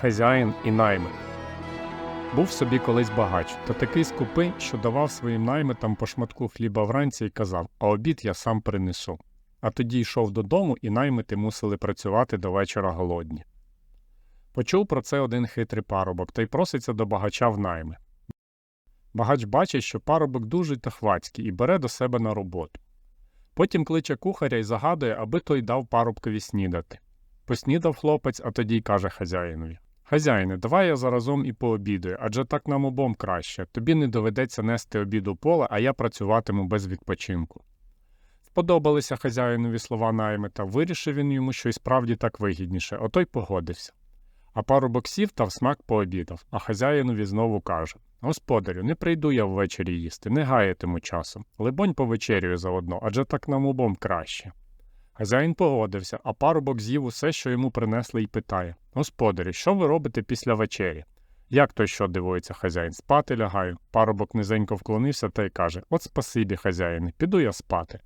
хазяїн і наймит. Був собі колись багач, та такий скупий, що давав своїм наймитам по шматку хліба вранці і казав, а обід я сам принесу. А тоді йшов додому, і наймити мусили працювати до вечора голодні. Почув про це один хитрий парубок та й проситься до багача в найми. Багач бачить, що парубок дуже тахвацький і бере до себе на роботу. Потім кличе кухаря і загадує, аби той дав парубкові снідати. Поснідав хлопець, а тоді й каже хазяїнові: Хазяїне, давай я заразом і пообідаю, адже так нам обом краще. Тобі не доведеться нести обід у поле, а я працюватиму без відпочинку. Сподобалися хазяїнові слова наймита, вирішив він йому, що й справді так вигідніше, ото й погодився. А парубок сів та в смак пообідав, а хазяїнові знову каже Господарю, не прийду я ввечері їсти, не гаятиму часу. Либонь повечерюю заодно, адже так нам обом краще. Хазяїн погодився, а парубок з'їв усе, що йому принесли, і питає Господарі, що ви робите після вечері? Як то що, дивується хазяїн, спати лягаю. Парубок низенько вклонився та й каже От спасибі, хазяїне, піду я спати.